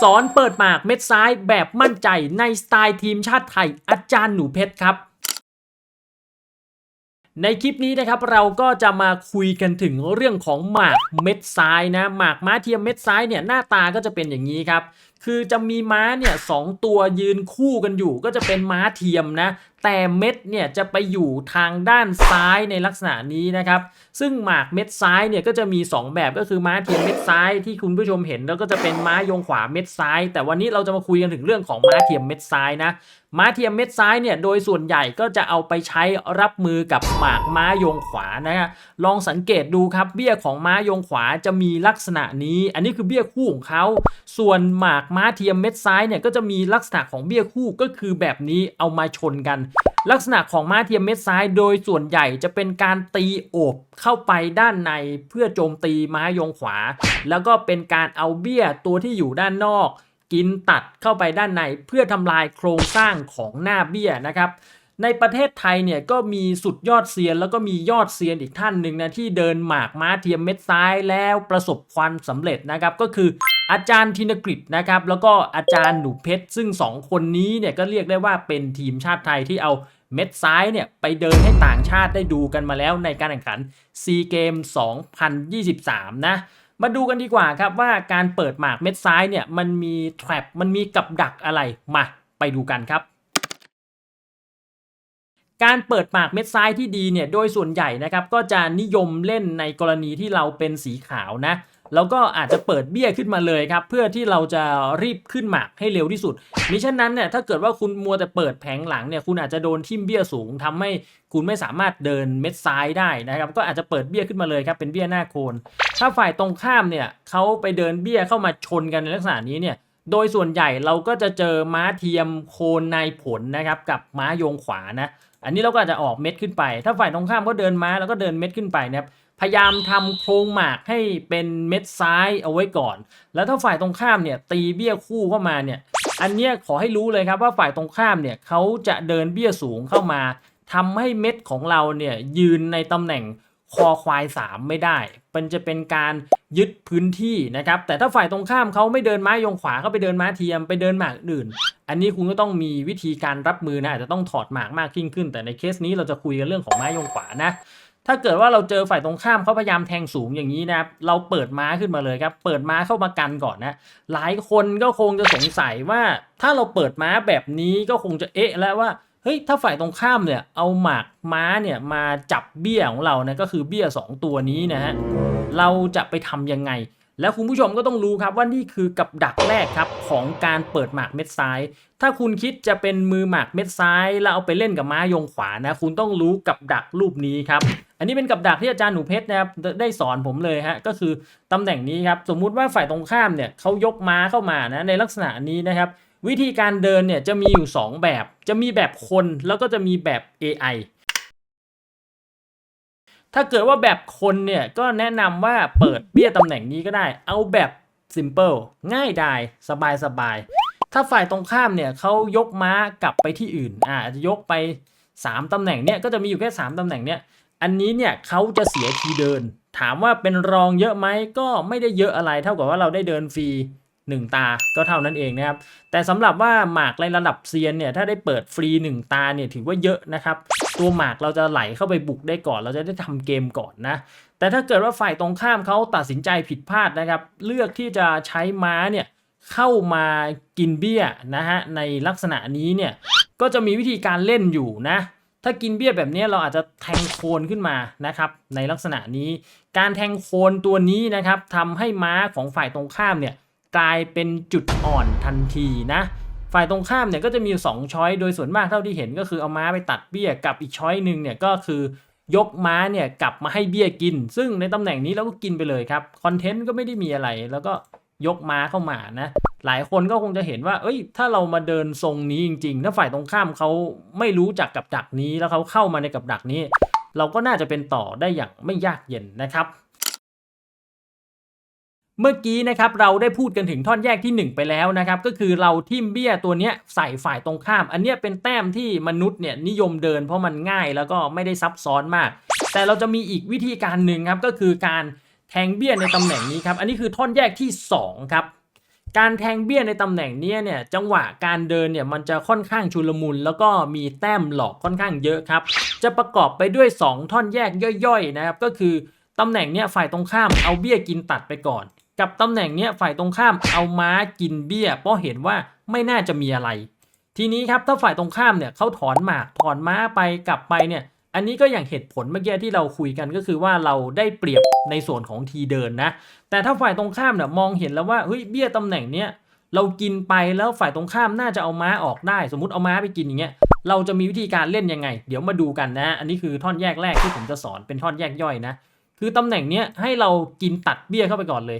สอนเปิดหมากเม็ดซ้ายแบบมั่นใจในสไตล์ทีมชาติไทยอาจารย์หนูเพชรครับในคลิปนี้นะครับเราก็จะมาคุยกันถึงเรื่องของหมากเม็ดซ้ายนะหมากม้าเทียมเม็ดซ้ายเนี่ยหน้าตาก็จะเป็นอย่างนี้ครับคือจะมีม้าเนี่ยสองตัวยืนคู่กันอยู่ก็จะเป็นม้าเทียมนะ แต่เม็ดเนี่ยจะไปอยู่ทางด้านซ้ายในลักษณะนี้นะครับ ซึ่งหมากเม็ดซ้ายเนี่ยก็จะมี 2 แบบก็คือม้าเทียมเม็ดซ้ายที่คุณผู้ชมเห็นแล้วก็จะเป็นม้ายงขวาเม็ดซ้าย แต่วันนี้เราจะมาคุยกันถึงเรื่องของม้าเทียมเม็ดซ้ายนะม้าเทียมเม็ดซ้ายเนี่ยโดยส่วนใหญ่ก็จะเอาไปใช้รับมือกับหมากม้ายงขวานะฮะลองสังเกตดูครับเบี้ยของม้ายงขวาจะมีลักษณะนี้ อันนี้คือเบี้ยคู่ของเขาส่วนหมากม้าเทียมเม็ดซ้ายเนี่ยก็จะมีลักษณะของเบี้ยคู่ก็คือแบบนี้เอามาชนกัน ลักษณะของม้าเทียมเม็ดซ้าย โดยส่วนใหญ่จะเป็นการตีโอบเข้าไปด้านในเพื่อโจมตีม้ายงขวา แล้วก็เป็นการเอาเบี้ยตัวที่อยู่ด้านนอก กินตัดเข้าไปด้านในเพื่อทำลายโครงสร้างของหน้าเบี้ยนะครับในประเทศไทยเนี่ยก็มีสุดยอดเซียน แล้วก็มียอดเซียนอีกท่านหนึ่งนะที่เดินหมากม้าเทียมเม็ดซ้ายแล้วประสบความสำเร็จนะครับก็คือ อาจารย์ธินกฤษนะครับแล้วก็อาจารย์หนูเพชร ซึ่งสองคนนี้เนี่ยก็เรียกได้ว่าเป็นทีมชาติไทยที่เอาเม็ดซ้ายเนี่ยไปเดินให้ต่างชาติได้ดูกันมาแล้วในการแข่งขันซีเกม2023 นะ มาดูกันดีกว่าครับว่าการเปิดหมากเม็ดซ้ายเนี่ยมันมีแทรปมันมีกับดักอะไรมาไปดูกันครับการเปิดหมากเม็ดซ้ายที่ดีเนี่ยโดยส่วนใหญ่นะครับก็จะนิยมเล่นในกรณีที่เราเป็นสีขาวนะ แล้วก็อาจจะเปิดเบี้ยขึ้นมาเลยครับ เพื่อที่เราจะรีบขึ้นหมากให้เร็วที่สุดมิฉะนั้นเนี่ยถ้าเกิดว่าคุณมัวแต่เปิดแผงหลังเนี่ยคุณอาจจะโดนทิ่มเบี้ยสูงทำให้คุณไม่สามารถเดินเม็ดซ้ายได้นะครับ ก็อาจจะเปิดเบี้ยขึ้นมาเลยครับเป็นเบี้ยหน้าโคน ถ้าฝ่ายตรงข้ามเนี่ยเขาไปเดินเบี้ยเข้ามาชนกันในลักษณะนี้เนี่ยโดยส่วนใหญ่เราก็จะเจอม้าเทียมโคนในผลนะครับกับม้ายงขวานะอันนี้เราก็อาจจะออกเม็ดขึ้นไป ถ้าฝ่ายตรงข้ามก็เดินม้าแล้วก็เดินเม็ดขึ้นไปนะครับ พยายามทำโครงหมากให้เป็นเม็ดซ้ายเอาไว้ก่อน แล้วถ้าฝ่ายตรงข้ามเนี่ยตีเบี้ยคู่เข้ามาเนี่ย อันเนี้ยขอให้รู้เลยครับว่าฝ่ายตรงข้ามเนี่ยเขาจะเดินเบี้ยสูงเข้ามาทำให้เม็ดของเราเนี่ยยืนในตำแหน่งคอควาย 3 ไม่ได้ มันจะเป็นการยึดพื้นที่นะครับ แต่ถ้าฝ่ายตรงข้ามเขาไม่เดินม้ายงขวาเขาไปเดินม้าเทียมไปเดินหมากอื่น อันนี้คุณก็ต้องมีวิธีการรับมือนะอาจจะต้องถอดหมากมากยิ่งขึ้น แต่ในเคสนี้เราจะคุยกันเรื่องของม้ายงขวานะ ถ้าเกิดว่าเราเจอฝ่ายตรงข้ามเขาพยายามแทงสูงอย่างนี้นะครับ เราเปิดม้าขึ้นมาเลยครับ เปิดม้าเข้ามากันก่อนนะ หลายคนก็คงจะสงสัยว่า ถ้าเราเปิดม้าแบบนี้ก็คงจะเอ๊ะแล้วว่า เฮ้ย ถ้าฝ่ายตรงข้ามเนี่ย เอาหมากม้าเนี่ยมาจับเบี้ยของเรานะ ก็คือเบี้ย 2 ตัวนี้นะฮะ เราจะไปทำยังไง แล้วคุณผู้ชมก็ต้องรู้ครับว่านี่คือกับดักแรกครับของการเปิดหมากเม็ดซ้าย ถ้าคุณคิดจะเป็นมือหมากเม็ดซ้าย แล้วเอาไปเล่นกับม้ายงขวานะ คุณต้องรู้กับดักรูปนี้ครับ อันนี้เป็นกับดักที่อาจารย์หนูเพชรนะครับได้สอนผมเลยฮะก็คือตำแหน่งนี้ครับสมมุติว่าฝ่ายตรงข้ามเนี่ยเขายกม้าเข้ามานะในลักษณะนี้นะครับวิธีการเดินเนี่ยจะมีอยู่ 2 แบบ จะมีแบบคนแล้วก็จะมีแบบ AI ถ้าเกิดว่าแบบคนเนี่ยก็แนะนำว่าเปิดเบี้ยตำแหน่งนี้ก็ได้ เอาแบบ simple ง่ายดายสบายสบายถ้าฝ่ายตรงข้ามเนี่ยเขายกม้ากลับไปที่อื่นอ่าจจะยกไป 3ตำแหน่งเนี่ยก็จะมีอยู่แค่ 3ตำแหน่งเนี่ยอันนี้เนี่ยเขาจะเสียทีเดิน ถามว่าเป็นรองเยอะไหมก็ไม่ได้เยอะอะไร เท่ากับว่าเราได้เดินฟรีหนึ่งตาก็เท่านั้นเองนะครับ แต่สำหรับว่าหมากในระดับเซียนเนี่ยถ้าได้เปิดฟรีหนึ่งตาเนี่ยถือว่าเยอะนะครับ ตัวหมากเราจะไหลเข้าไปบุกได้ก่อน เราจะได้ทำเกมก่อนนะ แต่ถ้าเกิดว่าฝ่ายตรงข้ามเขาตัดสินใจผิดพลาดนะครับ เลือกที่จะใช้ม้าเนี่ยเข้ามากินเบี้ยนะฮะในลักษณะนี้เนี่ยก็จะมีวิธีการเล่นอยู่นะ ถ้ากินเบี้ยแบบนี้เราอาจจะแทงโคนขึ้นมานะครับ ในลักษณะนี้ การแทงโคนตัวนี้นะครับทำให้ม้าของฝ่ายตรงข้ามเนี่ยกลายเป็นจุดอ่อนทันทีนะ ฝ่ายตรงข้ามเนี่ยก็จะมีอยู่สองช้อยโดยส่วนมากเท่าที่เห็นก็คือเอาม้าไปตัดเบี้ยกับอีกช้อยหนึ่งเนี่ยก็คือยกม้าเนี่ยกลับมาให้เบี้ยกิน ซึ่งในตำแหน่งนี้เราก็กินไปเลยครับคอนเทนต์ก็ไม่ได้มีอะไร แล้วก็ยกม้าเข้ามานะหลายคนก็คงจะเห็นว่า เอ้ย ถ้าเรามาเดินทรงนี้จริงๆถ้าฝ่ายตรงข้ามเขาไม่รู้จักกับดักนี้แล้วเขาเข้ามาในกับดักนี้ เราก็น่าจะเป็นต่อได้อย่างไม่ยากเย็นนะครับ เมื่อกี้นะครับเราได้พูดกันถึงท่อนแยกที่ 1 ไปแล้วนะครับก็คือเราทิมเบี้ยตัวเนี้ยใส่ฝ่ายตรงข้าม อันเนี้ยเป็นแต้มที่มนุษย์เนี่ยนิยมเดินเพราะมันง่ายแล้วก็ไม่ได้ซับซ้อนมาก แต่เราจะมีอีกวิธีการหนึ่งครับก็คือการแทงเบี้ยในตำแหน่งนี้ครับอันนี้คือท่อนแยกที่2ครับการแทงเบี้ยในตำแหน่งเนี้ยเนี่ยจังหวะการเดินเนี่ยมันจะค่อนข้างชุลมุน แล้วก็มีแต้มหลอกค่อนข้างเยอะครับจะประกอบไปด้วย 2 ท่อนแยกย่อยๆนะครับก็คือตำแหน่งเนี้ยฝ่ายตรงข้ามเอาเบี้ยกินตัดไปก่อน กับตำแหน่งเนี้ยฝ่ายตรงข้ามเอาม้ากินเบี้ยเพราะเห็นว่าไม่น่าจะมีอะไร ทีนี้ครับถ้าฝ่ายตรงข้ามเนี่ยเขาถอนหมากถอนม้าไปกลับไปเนี่ยอันนี้ก็อย่างเหตุผลเมื่อกี้ที่เราคุยกันก็คือว่าเราได้เปรียบในส่วนของทีเดินนะ แต่ถ้าฝ่ายตรงข้ามเนี่ยมองเห็นแล้วว่าเฮ้ยเบี้ยตำแหน่งเนี้ยเรากินไปแล้วฝ่ายตรงข้ามน่าจะเอาม้าออกได้ สมมติเอาม้าไปกินอย่างเงี้ยเราจะมีวิธีการเล่นยังไง เดี๋ยวมาดูกันนะ อันนี้คือท่อนแยกแรกที่ผมจะสอนเป็นท่อนแยกย่อยนะ คือตำแหน่งเนี้ยให้เรากินตัดเบี้ยเข้าไปก่อนเลย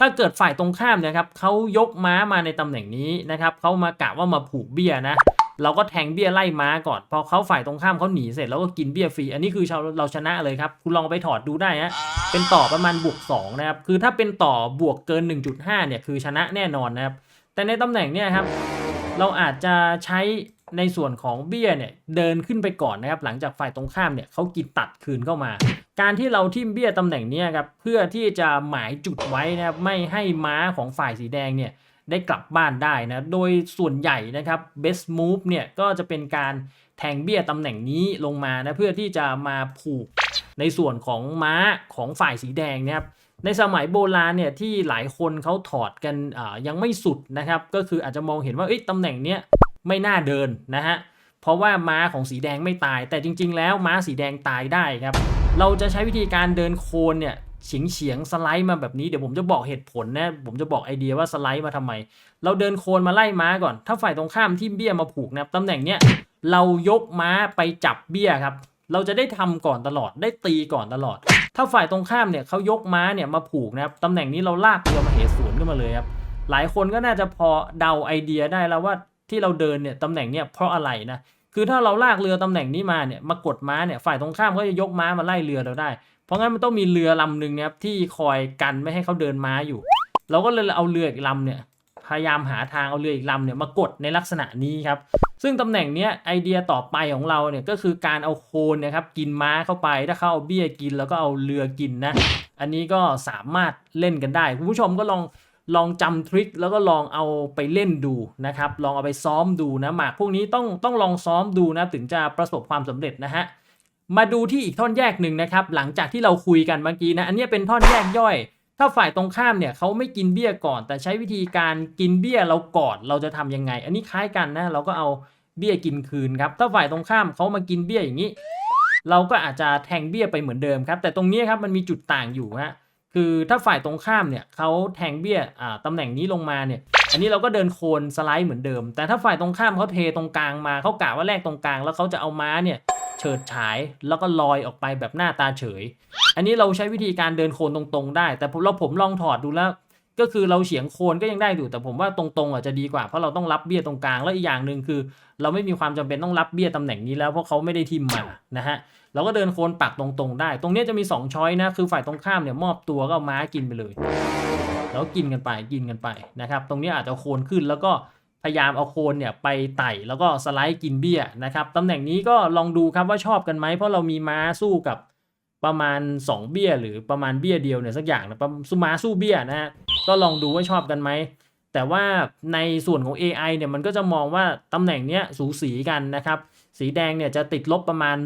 ถ้าเกิดฝ่ายตรงข้ามนะครับเขายกม้ามาในตำแหน่งนี้นะครับเขามากะว่ามาผูกเบี้ยนะเราก็แทงเบี้ยไล่ม้าก่อน พอเขาฝ่ายตรงข้ามเขาหนีเสร็จแล้วก็กินเบี้ยฟรี อันนี้คือเราชนะเลยครับ คุณลองไปถอดดูได้ฮะเป็นต่อประมาณบวก2นะครับ คือถ้าเป็นต่อบวกเกิน 1.5เนี่ยคือชนะแน่นอนนะครับ แต่ในตำแหน่งเนี่ยครับ เราอาจจะใช้ ในส่วนของเบี้ยเนี่ยเดินขึ้นไปก่อนนะครับหลังจากฝ่ายตรงข้ามเนี่ยเขากินตัดคืนเข้ามา การที่เราทิ่มเบี้ยตำแหน่งนี้ครับเพื่อที่จะหมายจุดไว้นะครับไม่ให้ม้าของฝ่ายสีแดงเนี่ยได้กลับบ้านได้นะ โดยส่วนใหญ่นะครับ best move เนี่ยก็จะเป็นการแทงเบี้ยตำแหน่งนี้ลงมานะเพื่อที่จะมาผูกในส่วนของม้าของฝ่ายสีแดงนะครับ ในสมัยโบราณเนี่ยที่หลายคนเขาถอดกันยังไม่สุดนะครับ ก็คืออาจจะมองเห็นว่าเอ้ตำแหน่งเนี้ย ไม่น่าเดินนะฮะเพราะว่าม้าของสีแดงไม่ตาย แต่จริง ๆ แล้วม้าสีแดงตายได้ครับ เราจะใช้วิธีการเดินโคนเนี่ยเฉียงเฉียงๆสไลด์มาแบบนี้เดี๋ยวผมจะบอกเหตุผลนะผมจะบอกไอเดียว่าสไลด์มาทำไม เราเดินโคนมาไล่ม้าก่อน ถ้าฝ่ายตรงข้ามที่เบี้ยมาผูกนะตำแหน่งเนี้ยเรายกม้าไปจับเบี้ยครับเราจะได้ทำก่อนตลอดได้ตีก่อนตลอด ถ้าฝ่ายตรงข้ามเนี่ยเขายกม้าเนี่ยมาผูกนะครับตำแหน่งนี้เราลากเรือมาเหสวนขึ้นมาเลยครับหลายคนก็น่าจะพอเดาไอเดียได้แล้วว่า ที่เราเดินเนี่ยตำแหน่งเนี่ยเพราะอะไรนะคือถ้าเราลากเรือตำแหน่งนี้มาเนี่ยมากดม้าเนี่ยฝ่ายตรงข้ามก็จะยกม้ามาไล่เรือเราได้ เพราะงั้นมันต้องมีเรือลำหนึ่งเนะครับที่คอยกันไม่ให้เขาเดินม้าอยู่ เราก็เลยเอาเรืออีกลำเนี่ยพยายามหาทางเอาเรืออีกลำเนี่ยมากดในลักษณะนี้ครับซึ่งตำแหน่งเนี้ยไอเดียต่อไปของเราเนี่ยก็คือการเอาโคนเนะครับกินม้าเข้าไปถ้าเขาเอาเบี้ยกินแล้วก็เอาเรือกินนะอันนี้ก็สามารถเล่นกันได้คุณผู้ชมก็ลอง ลองจำทริคแล้วก็ลองเอาไปเล่นดูนะครับ ลองเอาไปซ้อมดูนะหมากพวกนี้ต้องต้องลองซ้อมดูนะถึงจะประสบความสำเร็จนะฮะมาดูที่อีกท่อนแยกหนึ่งนะครับ หลังจากที่เราคุยกันเมื่อกี้นะอันนี้เป็นท่อนแยกย่อย ถ้าฝ่ายตรงข้ามเนี่ยเขาไม่กินเบี้ยก่อน แต่ใช้วิธีการกินเบี้ยเราก่อนเราจะทำยังไง อันนี้คล้ายกันนะเราก็เอาเบี้ยกินคืนครับถ้าฝ่ายตรงข้ามเขามากินเบี้ยอย่างนี้ เราก็อาจจะแทงเบี้ยไปเหมือนเดิมครับ แต่ตรงนี้ครับมันมีจุดต่างอยู่ฮะ คือถ้าฝ่ายตรงข้ามเนี่ยเขาแทงเบี้ยอ่าตำแหน่งนี้ลงมาเนี่ย อันนี้เราก็เดินโคนสไลด์เหมือนเดิม แต่ถ้าฝ่ายตรงข้ามเขาเทตรงกลางมาเขากะว่าแลกตรงกลาง แล้วเขาจะเอาม้าเนี่ยเฉิดฉายแล้วก็ลอยออกไปแบบหน้าตาเฉย อันนี้เราใช้วิธีการเดินโคนตรงๆ ได้ แต่เราผมลองถอดดูแล้ว ก็คือเราเฉียงโคนก็ยังได้อยู่แต่ผมว่าตรงๆอาจจะดีกว่าเพราะเราต้องรับเบี้ยตรงกลางแล้วอีกอย่างหนึ่งคือ เราไม่มีความจำเป็นต้องรับเบี้ยตำแหน่งนี้แล้วเพราะเขาไม่ได้ทิมมานะฮะเราก็เดินโคนปักตรงๆได้ ตรงนี้จะมี2ช้อยนะคือฝ่ายตรงข้ามเนี่ยมอบตัวก็เอาม้ากินไปเลย แล้วกินกันไปกินกันไปนะครับ ตรงนี้อาจจะโคนขึ้นแล้วก็พยายามเอาโคนเนี่ยไปไต่แล้วก็สไลด์กินเบี้ยนะครับตำแหน่งนี้ก็ลองดูครับว่าชอบกันไหมเพราะเรามีม้าสู้กับประมาณ 2 เบี้ย หรือประมาณเบี้ยเดียวเนี่ยสักอย่างนะประมาณสู้ม้าสู้เบี้ยนะฮะ ก็ลองดูว่าชอบกันไหม แต่ว่าในส่วนของ AI เนี่ยมันก็จะมองว่าตำแหน่งเนี้ยสูสีกันนะครับ สีแดงเนี่ยจะติดลบประมาณ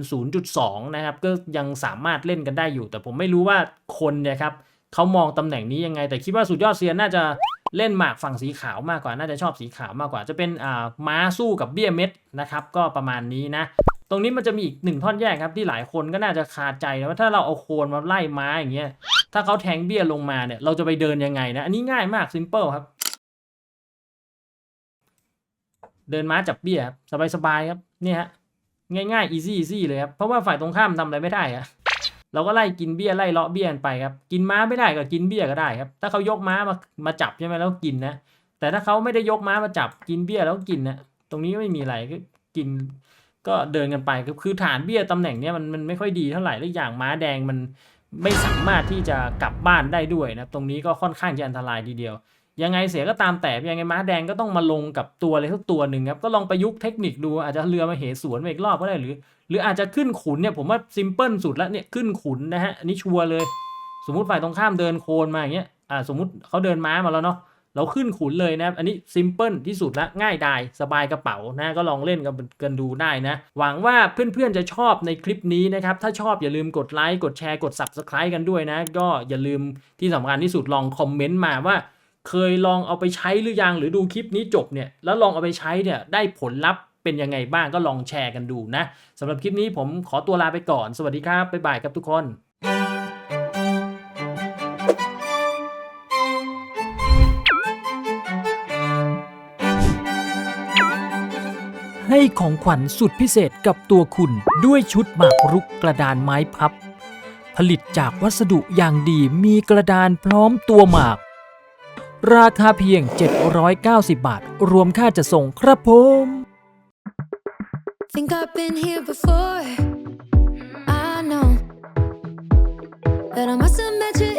0.2 นะครับ ก็ยังสามารถเล่นกันได้อยู่ แต่ผมไม่รู้ว่าคนเนี่ยครับเขามองตำแหน่งนี้ยังไง แต่คิดว่าสุดยอดเซียนน่าจะเล่นหมากฝั่งสีขาวมากกว่า น่าจะชอบสีขาวมากกว่า จะเป็นอ่าม้าสู้กับเบี้ยเม็ดนะครับ ก็ประมาณนี้นะ ตรงนี้มันจะมีอีกหนึ่งท่อนแยกครับที่หลายคนก็น่าจะคาใจนะว่าถ้าเราเอาโคนมาไล่ม้าอย่างเงี้ย ถ้าเขาแทงเบี้ยลงมาเนี่ยเราจะไปเดินยังไงนะ อันนี้ง่ายมากซิมเปิลครับ เดินม้าจับเบี้ยครับสบายๆครับเนี่ยฮะง่ายๆ easy easy เลยครับเพราะว่าฝ่ายตรงข้ามทำอะไรไม่ได้อะเราก็ไล่กินเบี้ยไล่เลาะเบี้ยกันไปครับ กินม้าไม่ได้ก็กินเบี้ยก็ได้ครับ ถ้าเขายกม้ามามาจับใช่ไหมแล้วกินนะ แต่ถ้าเขาไม่ได้ยกม้ามาจับกินเบี้ยแล้วกินนะตรงนี้ไม่มีอะไรก็กินก็เดินกันไปคือคือฐานเบี้ยตำแหน่งเนี้ยมันมันไม่ค่อยดีเท่าไหร่และอย่างม้าแดงมัน ไม่สามารถที่จะกลับบ้านได้ด้วยนะตรงนี้ก็ค่อนข้างจะอันตรายทีเดียว ยังไงเสียก็ตามแต่ยังไงม้าแดงก็ต้องมาลงกับตัวอะไรสักตัวหนึ่งครับก็ลองประยุกต์เทคนิคดูอาจจะเรือมาเหสวนอีกรอบก็ได้หรือ หรืออาจจะขึ้นขุนเนี่ยผมว่าซิมเพิลสุดแล้วเนี่ยขึ้นขุนนะฮะอันนี้ชัวร์เลย สมมติฝ่ายตรงข้ามเดินโคนมาอย่างเงี้ยอ่าสมมติเขาเดินม้ามาแล้วเนาะ เราขึ้นขุนเลยนะอันนี้ซิมเพิลที่สุดละง่ายดายสบายกระเป๋านะก็ลองเล่นกันกันดูได้นะ หวังว่าเพื่อนๆจะชอบในคลิปนี้นะครับ ถ้าชอบอย่าลืมกดไลค์กดแชร์กด Subscribe กันด้วยนะ ก็อย่าลืมที่สำคัญที่สุดลองคอมเมนต์มาว่าเคยลองเอาไปใช้หรือยังหรือดูคลิปนี้จบเนี่ยแล้วลองเอาไปใช้เนี่ยได้ผลลัพธ์เป็นยังไงบ้างก็ลองแชร์กันดูนะสำหรับคลิปนี้ผมขอตัวลาไปก่อน สวัสดีครับบ๊ายบายครับทุกคน ให้ของขวัญสุดพิเศษกับตัวคุณด้วยชุดหมากรุกกระดานไม้พับ ผลิตจากวัสดุอย่างดีมีกระดานพร้อมตัวหมาก ราคาเพียง 790 บาท รวมค่าจะส่งครับผม Think I've been here before. I know that I must have met you